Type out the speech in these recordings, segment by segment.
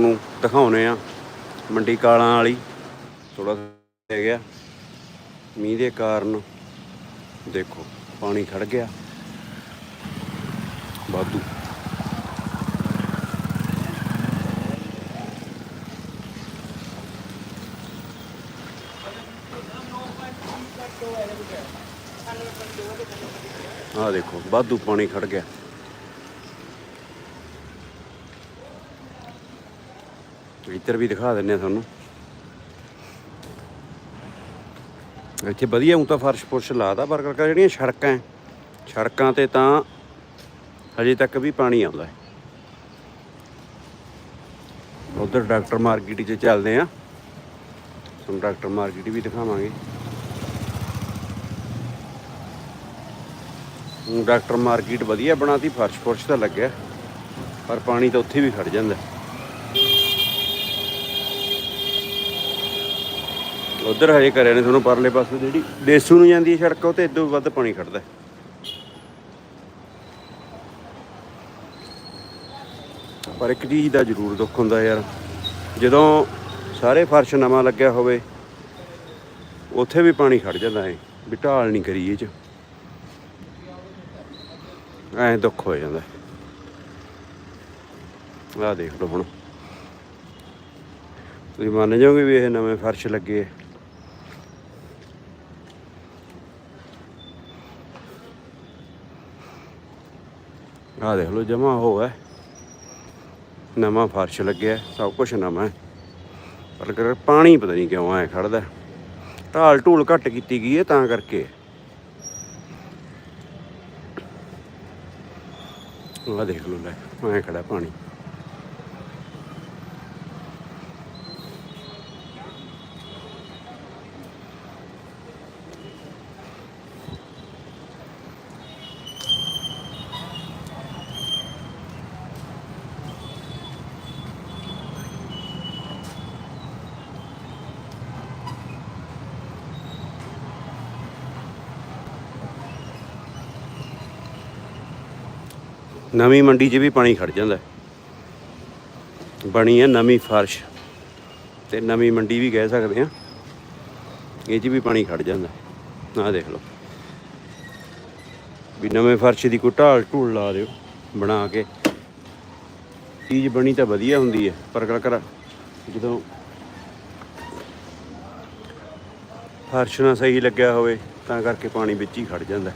ਨੂੰ ਦਿਖਾਉਨੇ ਆ। ਮੰਡੀ ਕਾਲਾਂ ਵਾਲੀ ਥੋੜਾ ਰਹਿ ਗਿਆ ਮੀਂਹ ਦੇ ਕਾਰਨ ਦੇਖੋ, ਪਾਣੀ ਖੜ ਗਿਆ। ਵਾਧੂ। ਆਹ ਦੇਖੋ, ਵਾਧੂ ਪਾਣੀ ਖੜ ਗਿਆ। ਇੱਧਰ ਵੀ ਦਿਖਾ ਦਿੰਨੇ ਆ ਤੁਹਾਨੂੰ। ਇੱਥੇ ਵਧੀਆ ਹੁਣ ਤਾਂ ਫਰਸ਼ ਫੁਰਸ਼ ਲਾਦਾ ਪਰ ਕਰਕੇ ਜਿਹੜੀਆਂ ਸੜਕਾਂ ਸੜਕਾਂ ਤੇ ਤਾਂ ਹਜੇ ਤੱਕ ਵੀ ਪਾਣੀ ਆਉਂਦਾ ਹੈ ਉਧਰ ਡਾਕਟਰ ਮਾਰਕੀਟ 'ਚ ਚੱਲਦੇ ਆ। ਤੁਹਾਨੂੰ ਡਾਕਟਰ ਮਾਰਕੀਟ ਵੀ ਦਿਖਾਵਾਂਗੇ। ਹੁਣ ਡਾਕਟਰ ਮਾਰਕੀਟ ਵਧੀਆ ਬਣਾਤੀ, ਫਰਸ਼ ਫੁਰਸ਼ ਤਾਂ ਲੱਗਿਆ, ਪਰ ਪਾਣੀ ਤਾਂ ਉੱਥੇ ਵੀ ਖੜ ਜਾਂਦਾ। ਉਧਰ ਹਜੇ ਕਰਿਆ ਨੇ ਤੁਹਾਨੂੰ ਪਰਲੇ ਪਾਸੇ ਜਿਹੜੀ ਦੇਸੂ ਨੂੰ ਜਾਂਦੀ ਹੈ ਸੜਕ, ਉਹ ਤੇ ਇਦੋਂ ਵੱਧ ਪਾਣੀ ਖੜਦਾ ਪਰ ਇੱਕ ਚੀਜ਼ ਦਾ ਜ਼ਰੂਰ ਦੁੱਖ ਹੁੰਦਾ ਯਾਰ, ਜਦੋਂ ਸਾਰੇ ਫਰਸ਼ ਨਵਾਂ ਲੱਗਿਆ ਹੋਵੇ, ਉੱਥੇ ਵੀ ਪਾਣੀ ਖੜ ਜਾਂਦਾ ਹੈ, ਵੀ ਢਾਲ ਨਹੀਂ ਕਰੀ ਇਹ ਚ। ਐਂ ਦੁੱਖ ਹੋ ਜਾਂਦਾ ਆਹ ਦੇਖ ਲਓ ਹੁਣ। ਤੁਸੀਂ ਮੰਨ ਜਾਓਗੇ ਵੀ ਇਹ ਨਵੇਂ ਫਰਸ਼ ਲੱਗੇ ਆ। ਆਹ ਦੇਖ ਲਓ, ਜਮਾ ਹੋਇਆ ਨਵਾਂ ਫਰਸ਼ ਲੱਗਿਆ, ਸਭ ਕੁਝ ਨਵਾਂ ਹੈ। ਪਰ ਕਰ ਪਾਣੀ ਪਤਾ ਨਹੀਂ ਕਿਉਂ ਐ ਖੜਦਾ ਢਾਲ ਢੂਲ ਘੱਟ ਕੀਤੀ ਗਈ ਹੈ ਤਾਂ ਕਰਕੇ। ਆ ਦੇਖ ਲਓ ਲੈ, ਐ ਖੜਾ ਪਾਣੀ। ਨਵੀਂ ਮੰਡੀ 'ਚ ਵੀ ਪਾਣੀ ਖੜ ਜਾਂਦਾ ਬਣੀ ਹੈ ਨਵੀਂ ਫਰਸ਼ ਤੇ ਨਵੀਂ ਮੰਡੀ ਵੀ ਕਹਿ ਸਕਦੇ ਆ ਇਹ 'ਚ ਵੀ ਪਾਣੀ ਖੜ ਜਾਂਦਾ ਆਹ ਦੇਖ ਲਓ। ਵੀ ਨਵੇਂ ਫਰਸ਼ ਦੀ ਕੋਈ ਢਾਲ ਢੂਲ ਲਾ ਦਿਓ ਬਣਾ ਕੇ। ਚੀਜ਼ ਬਣੀ ਤਾਂ ਵਧੀਆ ਹੁੰਦੀ ਹੈ, ਪਰ ਕਰ ਕਰ, ਜਦੋਂ ਫਰਸ਼ ਨਾ ਸਹੀ ਲੱਗਿਆ ਹੋਵੇ ਤਾਂ ਕਰਕੇ ਪਾਣੀ ਵਿੱਚ ਹੀ ਖੜ ਜਾਂਦਾ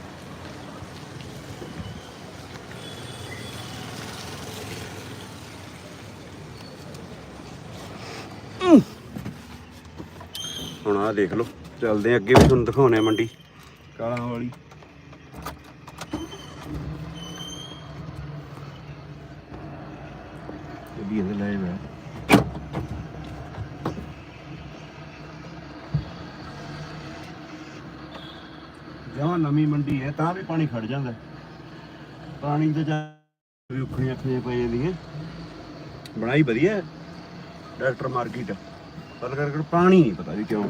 ਹੁਣ ਆਹ ਦੇਖ ਲਓ। ਚੱਲਦੇ ਆ ਅੱਗੇ ਵੀ ਤੁਹਾਨੂੰ ਦਿਖਾਉਣੇ ਆ ਮੰਡੀ। ਕਾਲਾ ਵਾਲੀ। ਇਹ ਵੀ ਇਹਦੇ ਲਾਏ ਹੋਇਆ ਜਮਾਂ ਨਵੀਂ ਮੰਡੀ ਹੈ, ਤਾਂ ਵੀ ਪਾਣੀ ਖੜ ਜਾਂਦਾ ਹੈ। ਪਾਣੀ ਤੇ ਜਾ ਵੀ ਉਖੜੀਆਂ ਅੱਖੀਆਂ ਪੈ ਜਾਂਦੀਆਂ। ਬਣਾਈ ਵਧੀਆ ਹੈ। Doctor market. ਪਰ ਕਰਕੇ ਪਾਣੀ ਨਹੀਂ ਪਤਾ ਵੀ ਕਿਉਂ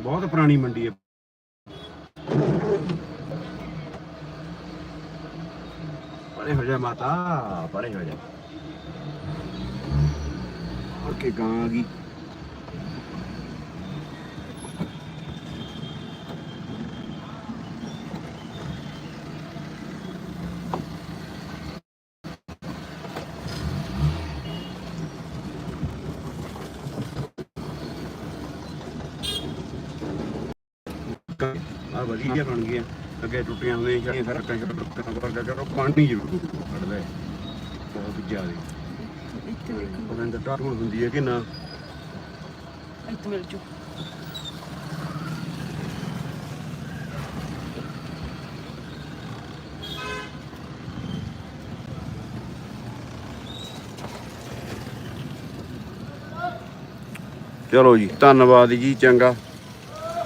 ਬਹੁਤ ਪੁਰਾਣੀ ਮੰਡੀ ਹੈ। ਪਰੇ ਹੋ ਜਾ ਮਾਤਾ ਪਰੇ ਹੋ ਜਾ। ਔਰ ਕੇ ਗਾਂ ਆ ਗਈ? ਵਧੀਆ ਬਣ ਗਈਆਂ। ਅੱਗੇ ਟੁੱਟੀਆਂ ਹੁੰਦੀਆਂ ਜਿਹੜੀਆਂ ਫਿਰ ਟੈਂਕਰ ਕਰਕੇ ਕਰੋ ਪਾਣੀ ਜ਼ਰੂਰ ਕੱਢਦਾ ਬਹੁਤ ਜ਼ਿਆਦਾ। ਉਹਨਾਂ ਦਾ ਟਾਰਗੇਟ ਹੁੰਦੀ ਹੈ ਕਿ ਨਾ। ਇੱਥੇ ਮਿਲ ਜੂ। ਚਲੋ ਜੀ ਧੰਨਵਾਦ ਜੀ ਚੰਗਾ।